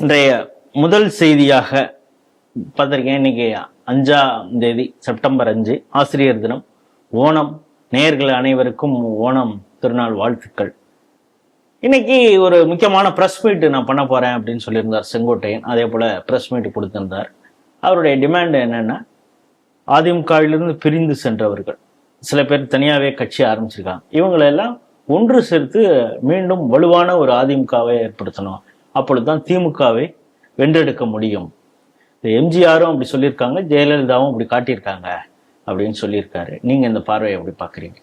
இன்றைய முதல் செய்தியாக பார்த்திருக்கேன். இன்னைக்கு அஞ்சாம் தேதி செப்டம்பர் அஞ்சு ஆசிரியர் தினம். ஓணம். நேர்கள் அனைவருக்கும் ஓணம் திருநாள் வாழ்த்துக்கள். இன்னைக்கு ஒரு முக்கியமான ப்ரெஸ் மீட் நான் பண்ண போறேன் அப்படின்னு சொல்லியிருந்தார் செங்கோட்டையன். அதே போல ப்ரெஸ் மீட் கொடுத்திருந்தார். அவருடைய டிமாண்ட் என்னன்னா அதிமுகவிலிருந்து பிரிந்து சென்றவர்கள். சில பேர் தனியாவே கட்சி ஆரம்பிச்சிருக்காங்க. இவங்களெல்லாம் ஒன்று சேர்த்து மீண்டும் வலுவான ஒரு அதிமுகவை ஏற்படுத்தணும். அப்பொழுதுதான் திமுகவை வென்றெடுக்க முடியும். இந்த எம்ஜிஆரும் அப்படி சொல்லியிருக்காங்க ஜெயலலிதாவும் அப்படி காட்டியிருக்காங்க அப்படின்னு சொல்லியிருக்காரு. நீங்கள் இந்த பார்வையை எப்படி பார்க்குறீங்க?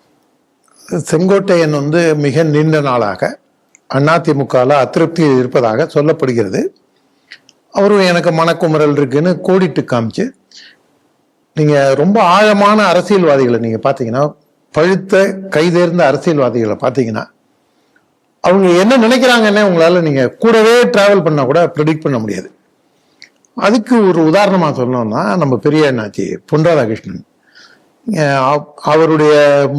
செங்கோட்டையன் வந்து மிக நீண்ட நாளாக அதிமுகவில் அதிருப்தி இருப்பதாக சொல்லப்படுகிறது. அவரும் எனக்கு மனக்குமுறல் இருக்குன்னு கோடிட்டு காமிச்சு நீங்கள் ரொம்ப ஆழமான அரசியல்வாதிகளை நீங்கள் பார்த்தீங்கன்னா பழுத்த கைதேர்ந்த அரசியல்வாதிகளை பார்த்தீங்கன்னா அவங்க என்ன நினைக்கிறாங்கன்னு உங்களால் நீங்கள் கூடவே ட்ராவல் பண்ணால் கூட ப்ரெடிக்ட் பண்ண முடியாது. அதுக்கு ஒரு உதாரணமாக சொல்லணும்னா நம்ம பெரிய அண்ணாச்சி பொன் ராதாகிருஷ்ணன். அவருடைய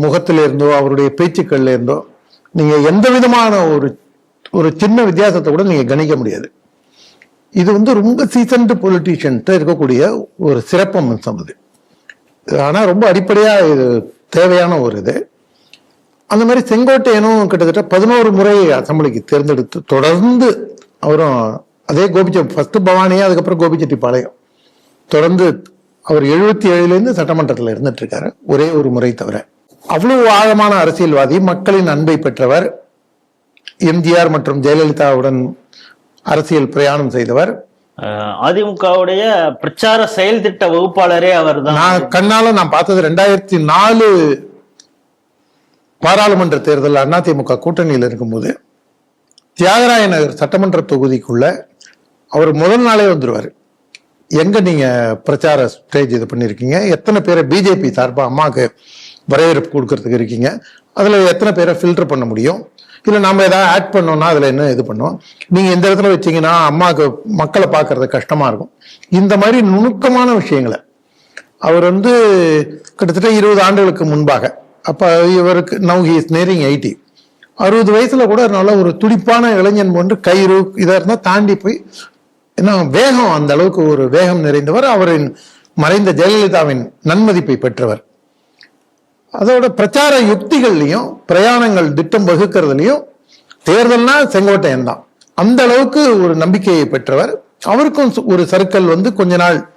முகத்துலேருந்தோ அவருடைய பேச்சுக்கள்ல இருந்தோ எந்த விதமான ஒரு ஒரு சின்ன வித்தியாசத்தை கூட நீங்கள் கணிக்க முடியாது. இது வந்து ரொம்ப சீசன்டு பொலிட்டீஷியன்ட்டு இருக்கக்கூடிய ஒரு சிறப்பம்சம் இது ஆனால் ரொம்ப அடிப்படையாக இது தேவையான ஒரு இது. அந்த மாதிரி செங்கோட்டையனும் கிட்டத்தட்ட பதினோரு முறை அசம்பிளிக்கு தேர்ந்தெடுத்து தொடர்ந்து அவரும் அதே கோபிச்செட்டி ஃபர்ஸ்ட் பவானி அதுக்கப்புறம் கோபிச்செட்டிப்பாளையம் தொடர்ந்து அவர் எழுபத்தி ஏழுலேருந்து சட்டமன்றத்தில் இருந்துட்டு இருக்காரு ஒரே ஒரு முறை தவிர. அவ்வளவு ஆழமான அரசியல்வாதி மக்களின் அன்பை பெற்றவர் எம்ஜிஆர் மற்றும் ஜெயலலிதாவுடன் அரசியல் பிரயாணம் செய்தவர். அதிமுகவுடைய பிரச்சார செயல் திட்ட வகுப்பாளரே அவர்தான். நான் கண்ணால நான் பார்த்தது ரெண்டாயிரத்தி நாலு பாராளுமன்ற தேர்தல் அதிமுக கூட்டணியில் இருக்கும்போது தியாகராய நகர் சட்டமன்ற தொகுதிக்குள்ள அவர் முதல் நாளே வந்துடுவார் எங்கே நீங்கள் பிரச்சார ஸ்டேஜ் இது பண்ணியிருக்கீங்க எத்தனை பேரை பிஜேபி சார்பாக அம்மாவுக்கு வரவேற்பு கொடுக்கறதுக்கு இருக்கீங்க? அதில் எத்தனை பேரை ஃபில்டர் பண்ண முடியும்? இல்லை நம்ம எதாவது ஆட் பண்ணோம்னா அதில் என்ன இது பண்ணுவோம்? நீங்கள் இந்த இடத்துல வச்சீங்கன்னா அம்மாவுக்கு மக்களை பார்க்கறது கஷ்டமாக இருக்கும். இந்த மாதிரி நுணுக்கமான விஷயங்களை அவர் வந்து கிட்டத்தட்ட இருபது ஆண்டுகளுக்கு முன்பாக அப்போ இவருக்கு now he is nearing eighty அறுபது வயசில் கூட நல்ல ஒரு துடிப்பான இளைஞன் போன்று கயிறு இதாக இருந்தால் தாண்டி போய் ஏன்னா வேகம் அந்த அளவுக்கு ஒரு வேகம் நிறைந்தவர். அவரின் மறைந்த ஜெயலலிதாவின் நன்மதிப்பை பெற்றவர். அதோட பிரச்சார யுக்திகள்லையும் பிரயாணங்கள் திட்டம் வகுக்கிறதுலையும் தேர்தல்னா செங்கோட்டையன் தான். அந்த அளவுக்கு ஒரு நம்பிக்கையை பெற்றவர். அவருக்கும் சு- ஒரு சர்க்கிள் வந்து கொஞ்ச நாள்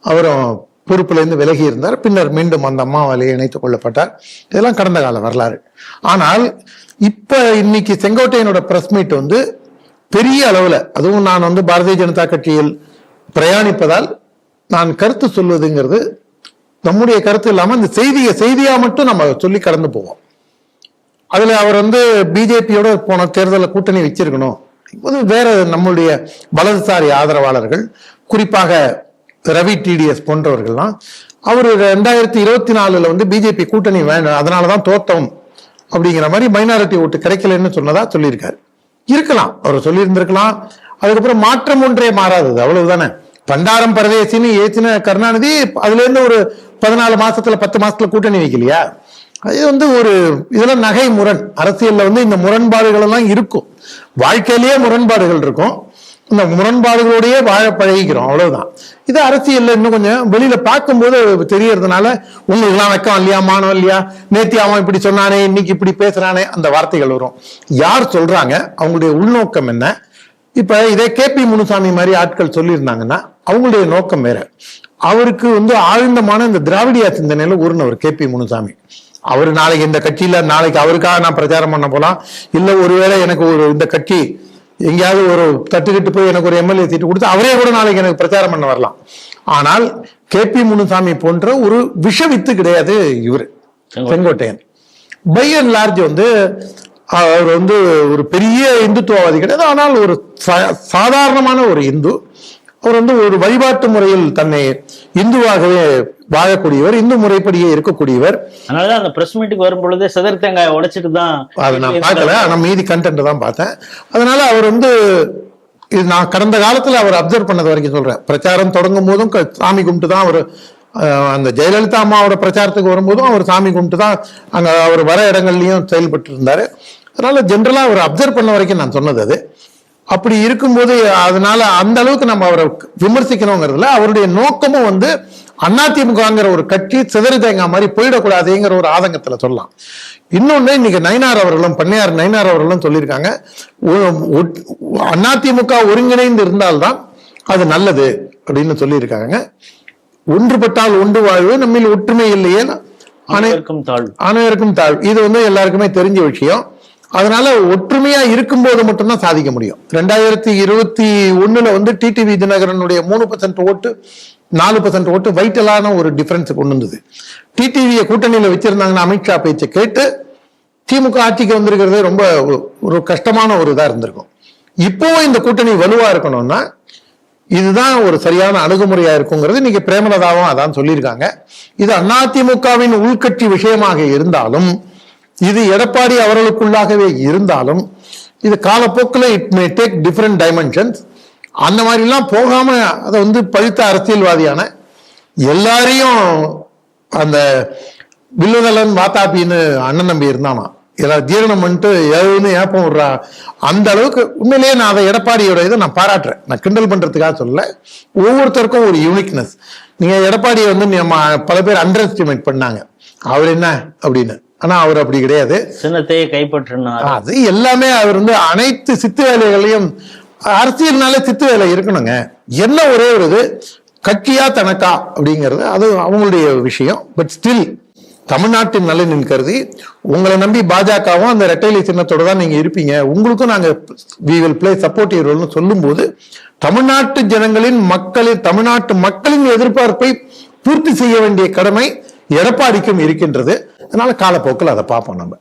அவரும் பொறுப்புலேருந்து விலகி இருந்தார். பின்னர் மீண்டும் அந்த அம்மாவாலேயே இணைத்துக் கொள்ளப்பட்டார். இதெல்லாம் கடந்த கால வரலாறு. ஆனால் இப்போ இன்னைக்கு செங்கோட்டையனோட பிரஸ் மீட் வந்து பெரிய அளவில் அதுவும் நான் வந்து பாரதிய ஜனதா கட்சியில் பிரயாணிப்பதால் நான் கருத்து சொல்வதுங்கிறது நம்முடைய கருத்து இல்லாமல் இந்த செய்தியை செய்தியாக மட்டும் நம்ம சொல்லி கடந்து போவோம். அதில் அவர் வந்து பிஜேபியோட போன தேர்தலில் கூட்டணி வச்சிருக்கணும். இப்போது வேற நம்மளுடைய வலதுசாரி ஆதரவாளர்கள் குறிப்பாக ரவி டிடிஎஸ் போன்றவர்கள்லாம் அவர் ரெண்டாயிரத்தி இருபத்தி நாலுல வந்து பிஜேபி கூட்டணி வேணும் அதனாலதான் தோத்தோம் அப்படிங்கிற மாதிரி மைனாரிட்டி ஓட்டு கிடைக்கலன்னு சொன்னதா சொல்லியிருக்காரு. இருக்கலாம் அவர் சொல்லியிருந்திருக்கலாம். அதுக்கப்புறம் மாற்றம் ஒன்றே மாறாதது அவ்வளவுதானே. பண்டாரம் பரதேசின்னு ஏற்றின கருணாநிதி அதுல இருந்து ஒரு பதினாலு மாசத்துல பத்து மாசத்துல கூட்டணி வைக்கலையா? அது வந்து ஒரு இதெல்லாம் நகை முரண் அரசியல்ல வந்து இந்த முரண்பாடுகள் எல்லாம் இருக்கும். வாழ்க்கையிலேயே முரண்பாடுகள் இருக்கும். இந்த முரண்பாடுகளோடையே வாழ பழகிக்கிறோம் அவ்வளவுதான். இது அரசியல்ல இன்னும் கொஞ்சம் வெளியில பார்க்கும்போது தெரியறதுனால உங்களுக்குலாம் வெக்கம் இல்லையா மானம் இல்லையா? நேத்தி அவன் இப்படி சொன்னானே இன்னைக்கு இப்படி பேசுறானே அந்த வார்த்தைகள் வரும். யார் சொல்றாங்க? அவங்களுடைய உள்நோக்கம் என்ன? இப்ப இதே கேபி முனுசாமி மாதிரி ஆட்கள் சொல்லியிருந்தாங்கன்னா அவங்களுடைய நோக்கம் வேற. அவருக்கு வந்து ஆழ்ந்தமான இந்த திராவிடியா சிந்தனையில ஊர்னவர் கேபி முனுசாமி. அவர் நாளைக்கு இந்த கட்சியில நாளைக்கு அவருக்காக நான் பிரச்சாரம் பண்ண போலாம். இல்ல ஒருவேளை எனக்கு ஒரு இந்த கட்சி எங்கேயாவது ஒரு தட்டுக்கிட்டு போய் எனக்கு ஒரு எம்எல்ஏ சீட்டு கொடுத்து அவரே கூட நாளைக்கு எனக்கு பிரச்சாரம் பண்ண வரலாம். ஆனால் கேபி முனுசாமி போன்ற ஒரு விஷ வித்து கிடையாது இவர் செங்கோட்டையன். பை அண்ட் லார்ஜ் வந்து அவர் வந்து ஒரு பெரிய இந்துத்துவவாதி கிடையாது. ஆனால் ஒரு சாதாரணமான ஒரு இந்து. அவர் வந்து ஒரு வழிபாட்டு முறையில் தன்னை இந்துவாகவே வாழக்கூடியவர் இந்து முறைப்படியே இருக்கக்கூடியவர். அதனாலதான் அந்த பிரஸ் மீட்டுக்கு வரும் பொழுதே செதர் தேங்காய் உடைச்சிட்டு தான் அதை நான் பார்க்கல. ஆனா மீதி கண்டென்ட் தான் பார்த்தேன். அதனால அவர் வந்து இது நான் கடந்த காலத்துல அவர் அப்சர்வ் பண்ணது வரைக்கும் சொல்றேன். பிரச்சாரம் தொடங்கும் போதும் சாமி கும்பிட்டு தான் அவர் அந்த ஜெயலலிதா அம்மாவோட பிரச்சாரத்துக்கு வரும்போதும் அவர் சாமி கும்பிட்டு தான் அங்க அவர் வர இடங்கள்லயும் செயல்பட்டு இருந்தாரு. அதனால ஜென்ரலா அவர் அப்சர்வ் பண்ண வரைக்கும் நான் சொன்னது அது. அப்படி இருக்கும்போது அதனால அந்த அளவுக்கு நம்ம அவரை விமர்சிக்கணுங்கிறதுல அவருடைய நோக்கமும் வந்து அதிமுகங்கிற ஒரு கட்சி சிதறி தேங்காய் மாதிரி போயிடக்கூடாதுங்கிற ஒரு ஆதங்கத்துல சொல்லலாம். இன்னொன்னு இன்னைக்கு நயினார் அவர்களும் பண்ணையார் நயினார் அவர்களும் சொல்லியிருக்காங்க அதிமுக ஒருங்கிணைந்து இருந்தால்தான் அது நல்லது அப்படின்னு சொல்லியிருக்காங்க. ஒன்றுபட்டால் ஒன்று வாழ்வு நம்மில் ஒற்றுமை இல்லையே அனை அனைவருக்கும் தாழ்வு. அனைவருக்கும் தாழ்வு. இது வந்து எல்லாருக்குமே தெரிஞ்ச விஷயம். அதனால ஒற்றுமையா இருக்கும்போது மட்டும்தான் சாதிக்க முடியும். ரெண்டாயிரத்தி இருபத்தி ஒண்ணுல வந்து டிடிவி தினகரனுடைய மூணு பர்சன்ட் ஓட்டு நாலு பர்சன்ட் ஓட்டு வைட்டலான ஒரு டிஃபரன்ஸ் கொண்டு வந்தது. டிடிவியை கூட்டணியில வச்சிருந்தாங்கன்னா அமித்ஷா பேச்சை கேட்டு திமுக ஆட்சிக்கு வந்திருக்கிறது ரொம்ப ஒரு- ஒரு கஷ்டமான ஒரு இதாக இருந்திருக்கும். இப்போவும் இந்த கூட்டணி வலுவா இருக்கணும்னா இதுதான் ஒரு சரியான அணுகுமுறையா இருக்குங்கிறது இன்னைக்கு பிரேமலதாவும் அதான் சொல்லியிருக்காங்க. இது அதிமுகவின் உள்கட்சி விஷயமாக இருந்தாலும் இது எடப்பாடி அவர்களுக்குள்ளாகவே இருந்தாலும் இது காலப்போக்கில் it may take different dimensions அந்த மாதிரிலாம் போகாம அதை வந்து பழுத்த அரசியல்வாதியான எல்லாரையும் அந்த வில்லுநலன் வாத்தாப்பின்னு அண்ணன் நம்பி இருந்தானா? ஏதாவது ஜீரணம் பண்ணிட்டு ஏதுன்னு ஏப்பம் விடுறா? அந்த அளவுக்கு உண்மையிலேயே நான் அதை எடப்பாடியோட இதை நான் பாராட்டுறேன். நான் கிண்டல் பண்ணுறதுக்காக சொல்லல. ஒவ்வொருத்தருக்கும் ஒரு யூனிக்னஸ் நீங்கள் எடப்பாடியை வந்து நம்ம பல பேர் அண்டர் எஸ்டிமேட் பண்ணாங்க. அவர் என்ன? அப்படின்னு. ஆனா அவர் அப்படி கிடையாது. சின்னத்தையே கைப்பற்றினார். அது எல்லாமே அவர் வந்து அனைத்து சித்து வேலைகளையும் அரசியல்னாலே சித்து வேலை இருக்கணுங்க. என்ன ஒரே ஒரு இது கட்சியா தனக்கா அப்படிங்கிறது அது அவங்களுடைய விஷயம். பட் ஸ்டில் தமிழ்நாட்டின் நலனின் கருதி உங்களை நம்பி பாஜகவும் அந்த ரெட்டைலை சின்னத்தோட தான் நீங்க இருப்பீங்க. உங்களுக்கும் நாங்க வி வில் பிளே சப்போர்ட்டிவ் ரோல்னு சொல்லும்போது தமிழ்நாட்டு ஜனங்களின் மக்களின் தமிழ்நாட்டு மக்களின் எதிர்பார்ப்பை பூர்த்தி செய்ய வேண்டிய கடமை எடப்பாடிக்கும் இருக்கின்றது. அதனால காலப்போக்கில் அதை பார்ப்போம் நம்ம.